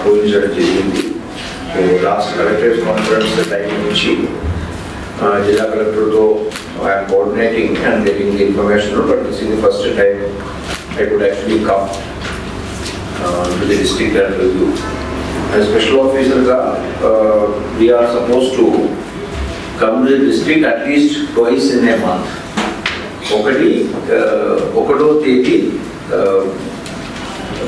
అపోయించడం జరిగింది. So last collectorate conference time నుంచి ఆ, జిల్లా కలెక్టర్తో I'm coordinating and getting the information but this is the first time I could actually come to the district and review as special ఆఫీసర్గా we're suppose to come to the district at least twice in a month ఒకటి ఆ, ఒకటో తేదీ ఆ,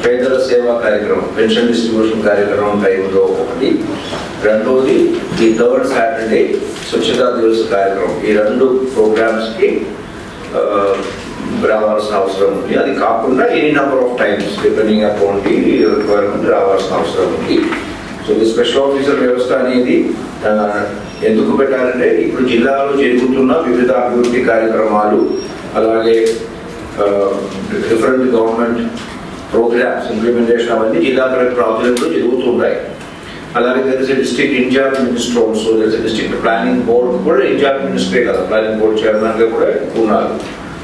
పేదల సేవా కార్యక్రమం pension distribution కార్యక్రమం టైంలో ఒకటి. రెండోది ఈ థర్డ్ సాటర్డే స్వచ్ఛతా దివస్ కార్యక్రమం. ఈ రెండు ప్రోగ్రామ్స్కి రావాల్సిన అవసరం ఉంది. అది కాకుండా any number of times depending upon the requirement రావాల్సిన అవసరం ఉంది. సో ఈ స్పెషల్ ఆఫీసర్ వ్యవస్థ అనేది ఎందుకు పెట్టాలంటే ఇప్పుడు జిల్లాలో జరుగుతున్న వివిధ అభివృద్ధి కార్యక్రమాలు అలాగే డిఫరెంట్ గవర్నమెంట్ ప్రోగ్రామ్స్ ఇంప్లిమెంటేషన్ అవన్నీ జిల్లా కలెక్టర్ ఆధ్వర్యంలో జరుగుతుంటాయి అలాగే there is district in charge minister also there is district planning board కూడా ఇన్ఛార్జ్ మినిస్టరే కదా ప్లానింగ్ బోర్డ్ చైర్మన్గా కూడా ఉన్నారు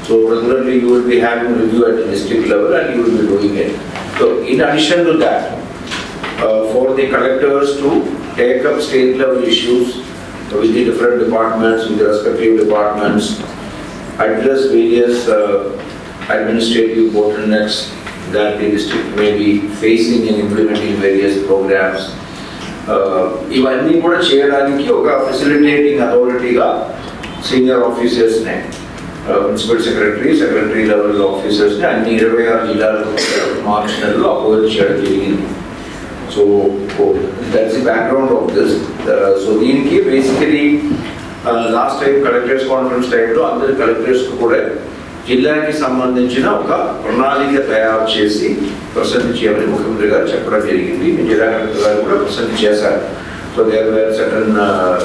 so regularly you will be having review at district level and you will be doing it so in addition to that for the collectors to take up state level issues with the different departments, with the respective departments, address various uh, administrative bottlenecks that the district may be facing in implementing various programs. Uh, ఇవన్నీ కూడా చేయడానికి ఒక facilitating అథారిటీగా senior ఆఫీసర్స్నే principal secretary secretary level ఆఫీసర్స్ని అన్ని ఇరవై ఆరు జిల్లాలకు మార్చ్ నెలలో అపోయింట్ చేయడం జరిగింది so that's the background of this so దీనికి basically last time collectors conference టైంలో అందరి కలెక్టర్స్కి కూడా జిల్లాకి సంబంధించిన ఒక ప్రణాళిక తయారు చేసి ప్రసెంట్ చేయమని ముఖ్యమంత్రి గారు చెప్పడం జరిగింది మీ జిల్లా కలెక్టర్ గారు కూడా ప్రసెంట్ చేశారు so there were certain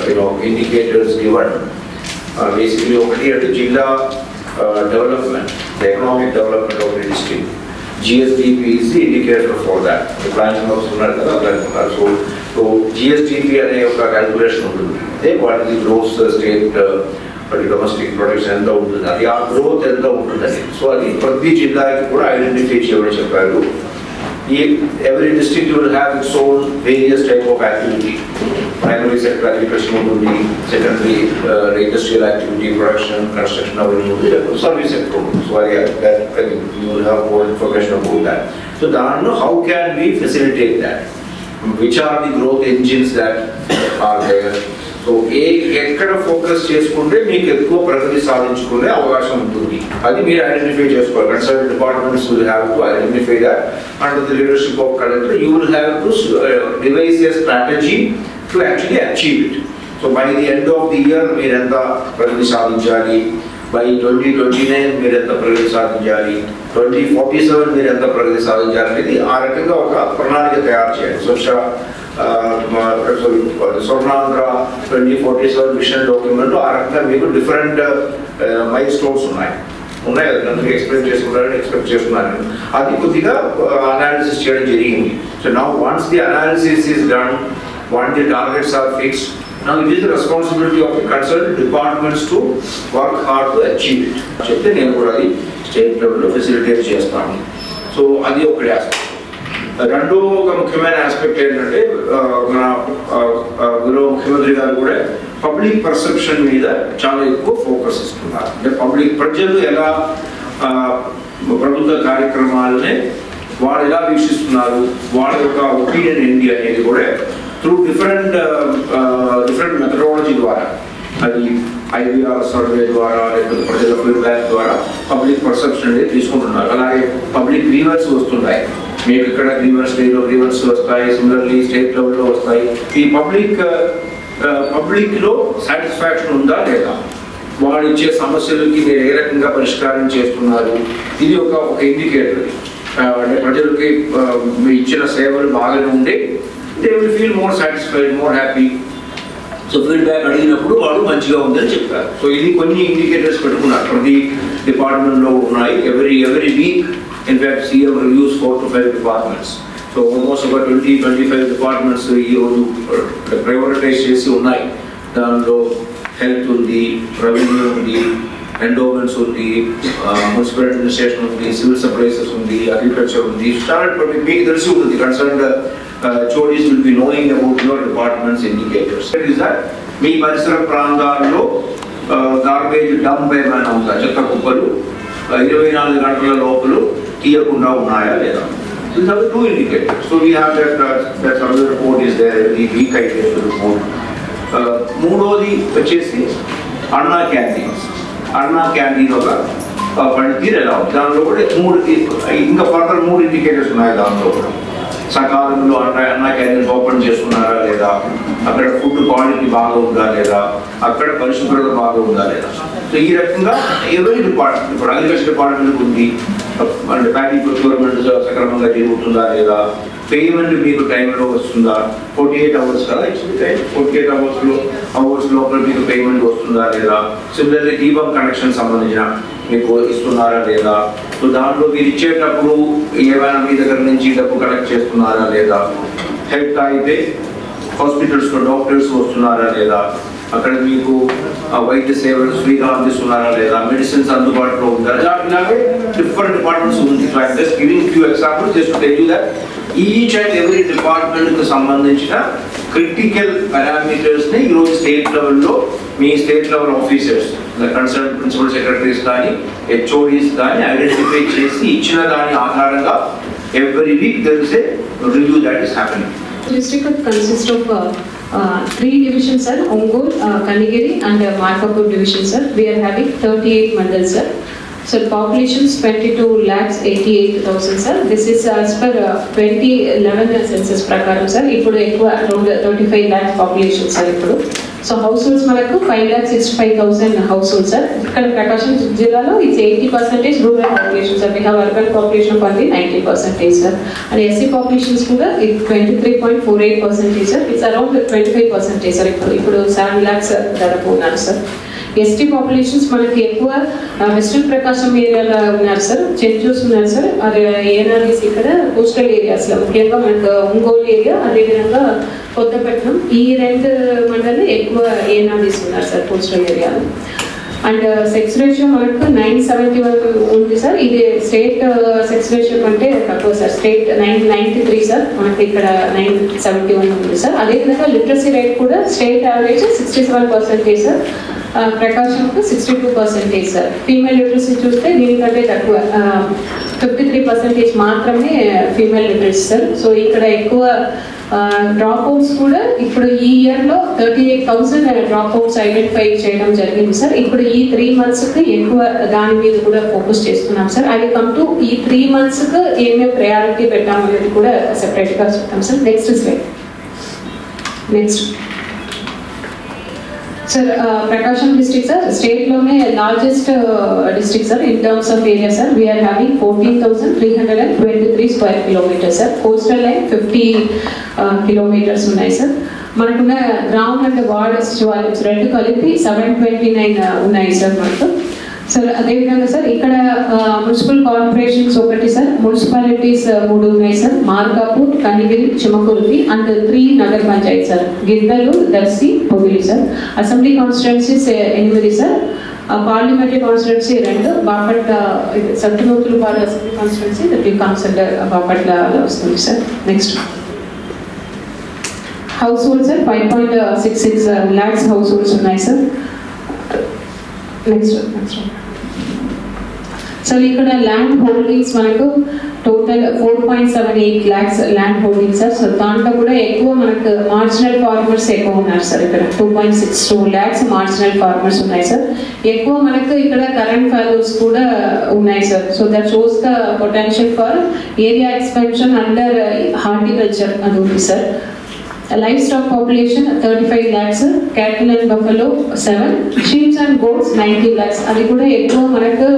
you know indicators given basically ఒకటి అంటే జిల్లా development economic development of the district GSDP is the indicator for that. The planning of ఉన్నారు కదా planning ఉన్నారు. So, so GSDP అనే ఒక క్యాల్కులేషన్ ఉంటుంది. అదే what is the growth state domestic products ఎంత ఉంటుంది అది ఆ గ్రోత్ ఎంత ఉంటుందని సో అది ప్రతి జిల్లాకి కూడా ఐడెంటిఫై చేయమని చెప్పారు ఈ every district will have its own various type of activity primary sector agriculture ఉంటుంది secondary industrial activity production construction అవన్నీ ఉంటుంది సర్వీస్ సెక్టర్ ఉంటుంది సో అది you will have more information about that so దానిలో how can we facilitate that which are the growth engines that are there so a ఎక్కడ focus చేసుకుంటే మీకు ఎక్కువ ప్రగతి సాధించుకునే అవకాశం ఉంటుంది. అది మీరు ఐడెంటిఫై చేసుకోవాలి. Concern departments will have to identify that under the leadership of collector you will have to devise a strategy to actually achieve it so by the end of the year మీరు ఎంత ప్రగతి సాధించాలి? By twenty twenty nine మీరు ఎంత ప్రగతి సాధించాలి? Twenty forty seven మీరు ఎంత ప్రగతి సాధించాలి? అనేది ఆ రకంగా ఒక ప్రణాళిక తయారు చేయాలి. స్వచ్ఛ ఆ, మా- sorry, Swarnandhra twenty forty seven mission document ఆ రకంగా మీకు డిఫరెంట్ మై స్టోన్స్ ఉన్నాయి. ఉన్నాయి కదా ఎక్స్ప్లెయిన్ చేసుకున్నారని ఎక్స్పెక్ట్ చేస్తున్నాను అది కొద్దిగా అనాలిసిస్ చేయడం జరిగింది. సో నా once the analysis is done once the targets are fixed Now it is the responsibility of the concerned departments to work hard to achieve it. చెప్తే నేను కూడా అది స్టేట్ లెవెల్లో ఫెసిలిటేట్ చేస్తాను. సో అది ఒకటి ఆస్పెక్ట్ రెండో ఒక ముఖ్యమైన ఆస్పెక్ట్ ఏంటంటే మన ఆ, గౌరవ ముఖ్యమంత్రి గారు కూడా పబ్లిక్ పర్సెప్షన్ మీద చాలా ఎక్కువ ఫోకస్ ఇస్తున్నారు. అంటే పబ్లిక్ ప్రజలు ఎలా ప్రభుత్వ కార్యక్రమాలనే వాళ్ళు ఎలా వీక్షిస్తున్నారు వాళ్ళ యొక్క ఒపీనియన్ ఏంటి అనేది కూడా త్రూ డిఫరెంట్ డిఫరెంట్ మెథడాలజీ ద్వారా అది ఐవీఆర్ సర్వే ద్వారా లేకపోతే ప్రజల ఫీడ్బ్యాక్ ద్వారా పబ్లిక్ పర్సెప్షన్ అనేది తీసుకుంటున్నారు. అలాగే పబ్లిక్ గ్రీవర్స్ వస్తున్నాయి. మీకు ఇక్కడ గ్రీవర్స్ డేలో గ్రీవర్స్ వస్తాయి సిమిలర్లీ స్టేట్ లెవెల్లో వస్తాయి. ఈ పబ్లిక్ పబ్లిక్లో సాటిస్ఫాక్షన్ ఉందా లేదా? వాళ్ళు ఇచ్చే సమస్యలకి మీరు ఏ రకంగా పరిష్కారం చేస్తున్నారు? ఇది ఒక ఒక ఇండికేటర్ అంటే ప్రజలకి ఆ, మీ ఇచ్చిన సేవలు బాగానే ఉండే they will feel more satisfied more happy so feedback అడిగినప్పుడు వాళ్ళు మంచిగా ఉందని చెప్తారు సో ఇది కొన్ని ఇండికేటర్స్ పెట్టుకున్నారు. ప్రతి డిపార్ట్మెంట్లో ఉన్నాయి every every week in fact CM reviews four to five departments so almost ఒక ట్వంటీ ట్వంటీ ఫైవ్ డిపార్ట్మెంట్స్ ఈ రోజు ప్రయోరిటైజ్ చేసి ఉన్నాయి దానిలో హెల్త్ ఉంది రెవెన్యూ ఉంది ఎండోమెంట్స్ ఉంది మున్సిపల్ అడ్మినిస్ట్రేషన్ ఉంది సివిల్ సప్లైసెస్ ఉంది అగ్రికల్చర్ ఉంది స్టార్ట్ మీకు తెలిసి ఉంటుంది concern HODs will be knowing about your departments indicators is that మీ పరిసర ప్రాంతాల్లో గార్బేజ్ డంప్ ఏమైనా ఉందా? చెత్త కుప్పలు ఇరవై నాలుగు గంటల లోపల తీయకుండా ఉన్నాయా లేదా? These are the two indicators. So we have that, uh, that survey report is there, every report. Uh, మూడోది వచ్చేసి అన్నా క్యాంటీన్స్ అన్నా క్యాంటీన్ ఒక పనితీరు ఎలా ఉంది? దానిలో కూడా మూడు ఇంకా ఫర్దర్ మూడు ఇండికేటర్స్ ఉన్నాయి దాంట్లో కూడా? సకాలంలో అన్న అన్నా క్యాంటీన్స్ ఓపెన్ చేస్తున్నారా లేదా? అక్కడ ఫుడ్ క్వాలిటీ బాగా ఉందా లేదా? అక్కడ పరిశుభ్రత బాగా ఉందా లేదా? సో ఈ రకంగా ఏదో డిపార్ట్మెంట్ ఇప్పుడు అగ్రికల్చర్ డిపార్ట్మెంట్ ఉంది. అంటే ప్యాకింగ్ ప్రొక్యూర్మెంట్ సక్రమంగా జరుగుతుందా లేదా? పేమెంట్ మీకు టైంలో వస్తుందా? ఫోర్టీ ఎయిట్ అవర్స్ కదా ఇచ్చింది ఫోర్టీ ఎయిట్ అవర్స్లో అవర్స్ లోపల మీకు పేమెంట్ వస్తుందా లేదా? సిమిలర్లీ దీపం కనెక్షన్ సంబంధించిన మీకు ఇస్తున్నారా లేదా? సో దాంట్లో మీరు ఇచ్చేటప్పుడు ఏమైనా మీ దగ్గర నుంచి డబ్బు కలెక్ట్ చేస్తున్నారా లేదా? హెల్త్ అయితే హాస్పిటల్స్లో డాక్టర్స్ వస్తున్నారా లేదా? అక్కడ మీకు ఆ, వైద్య సేవలు ఫ్రీగా లేదా? మెడిసిన్స్ అందుబాటులో ఉందా? ఇలా డిఫరెంట్ డిపార్ట్మెంట్స్ ఉంది. So I'm just giving few example just tell you that each and every డిపార్ట్మెంట్కి సంబంధించిన క్రిటికల్ పారామీటర్స్ని ఈరోజు స్టేట్ లెవెల్లో మీ state level officers concern principal secretaries కానీ హెచ్ఓడీస్ కానీ ఐడెంటిఫై చేసి ఇచ్చిన దాని ఆధారంగా every week there is a review that is happening district consist of three division sir Ongole Kanigiri and Markapur division sir we're happy thirty eight mandal sir sir populations twenty two lakhs eighty eight thousand sir this is as per twenty eleven census ప్రకారం sir ఇప్పుడు ఎక్కువ thirty five lakhs population sir ఇప్పుడు. So households మనకు five lakh sixty five thousand household sir ఇక్కడ ప్రకాశం జిల్లాలో it's eighty percentage rural population sir మిగతా urban population of ninety percentage sir and SC populations కూడా twenty three point four eight percentage sir it's around twenty five percentage sir ఇప్పుడు ఇప్పుడు seven lakhs దాదాపు ఉన్నారు sir ST populations మనకి ఎక్కువ western ప్రకాశం ఏరియాలో ఉన్నారు సార్ చెంచూస్ ఉన్నారు సార్ అది ఏఎన్ఆర్ఎస్ ఇక్కడ కోస్టల్ ఏరియాస్లో ముఖ్యంగా మనకు ఒంగోలు ఏరియా అదేవిధంగా కొత్తపట్నం ఈ రెండు మండలం ఎక్కువ ఏఎన్ఆర్ఎస్ ఉన్నారు సార్ కోస్టల్ ఏరియాలో అండ్ సెక్స్ రేషియో మనకు నైన్ సెవెంటీ వరకు ఉంది సార్ ఇది స్టేట్ సెక్స్ రేషియో కంటే తక్కువ sir state nine ninety three sir మనకి ఇక్కడ నైన్ సెవెంటీ వన్ ఉంది సార్. అదేవిధంగా లిటరసీ రేట్ కూడా state average sixty seven percentage sir. ప్రకాశంకు sixty two percentage sir female literacy చూస్తే దీనికంటే తక్కువ ఫిఫ్టీ త్రీ పర్సెంటేజ్ మాత్రమే ఫీమేల్ లిటరసీ సార్ సో ఇక్కడ ఎక్కువ డ్రాప్ అవుట్స్ కూడా ఇప్పుడు ఈ ఇయర్లో thirty eight thousand dropouts identify చేయడం జరిగింది సార్ ఇప్పుడు ఈ త్రీ మంత్స్కి ఎక్కువ దాని మీద కూడా ఫోకస్ చేస్తున్నాం సార్ అది కమ్ టు ఈ త్రీ మంత్స్కి ఏమేమి ప్రయారిటీ పెట్టామనేది కూడా సెపరేట్గా చెప్తాం sir next slide next sir Prakasam district sir స్టేట్లోనే largest district sir in terms of area sir we're having fourteen thousand three hundred and twenty three square kilometres sir coastal line fifty kilometres ఉన్నాయి sir మనకున్న ground and ward sachivalayam రెండు కలిపి seven twenty nine ఉన్నాయి sir మనకు. Sir అదేవిధంగా sir ఇక్కడ municipal corporations ఒకటి sir municipalities మూడు ఉన్నాయి sir. Markapur Kanigiri Chimakurthi and three Nagar panchayat sir. Giddalur Darsi Podili sir. Assembly constituencies ఎనిమిది సార్. పార్లమెంటరీ కాన్స్టిట్యున్సీ రెండు బాపట్ల సత్యమూర్తులు పాల అసెంబ్లీ కాన్స్టిట్యున్సీ దట్ కాన్సెంటర్ కన్సిడర్ బాపట్ల వస్తుంది sir. Next household sir five point six six lakhs households ఉన్నాయి sir. Next next so ఇక్కడ land holdings మనకు total four point seven eight lakhs land holdings sir so దాంట్లో కూడా ఎక్కువ మనకు మార్జినల్ ఫార్మర్స్ ఎక్కువ ఉన్నారు సార్ ఇక్కడ two point six two lakhs marginal farmers ఉన్నాయి సార్ ఎక్కువ మనకు ఇక్కడ కరెంట్ వాల్యూస్ కూడా ఉన్నాయి sir so that shows the potential for area expansion under horticulture అది ఉంది sir livestock population thirty five lakhs cattle and buffalo seven sheeps and goats ninety lakhs అది కూడా ఎక్కువ మనకు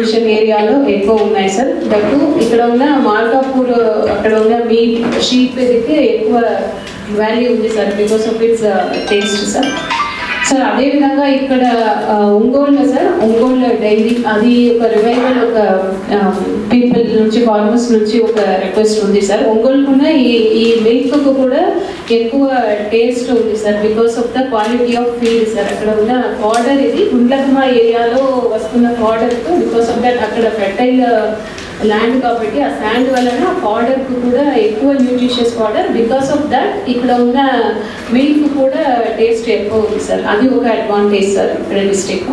మార్కాపూర్ ఏరియాలో ఎక్కువ ఉన్నాయి సార్ దట్టు ఇక్కడ ఉన్న మార్కాపూర్ అక్కడ ఉన్న మీట్ షీప్ ఎక్కువ వాల్యూ ఉంది sir because of its taste sir sir అదే విధంగా ఇక్కడ ఒంగోలులో సార్ ఒంగోలులో డైలీ అది ఒక రివైవల్ ఒక పీపుల్ నుంచి ఫార్మర్స్ నుంచి ఒక రిక్వెస్ట్ ఉంది సార్. ఒంగోలు కూడా ఈ ఈ మిల్క్ కూడా ఎక్కువ టేస్ట్ ఉంది sir because of the quality of field sir. అక్కడ ఉన్న ఆర్డర్ ఇది గుండ్లకమా ఏరియాలో వస్తున్న ఫాడర్ బికాస్ ఆఫ్ దట్ అక్కడ ఫెర్టైల్ ల్యాండ్ కాబట్టి ఆ శాండ్ వలన పౌడర్కు కూడా ఎక్కువ nutritious powder because of that ఇక్కడ ఉన్న మిల్క్ కూడా టేస్ట్ ఎక్కువ ఉంది సార్ అది ఒక అడ్వాంటేజ్ సార్ ఇక్కడ డిస్ట్రిక్ట్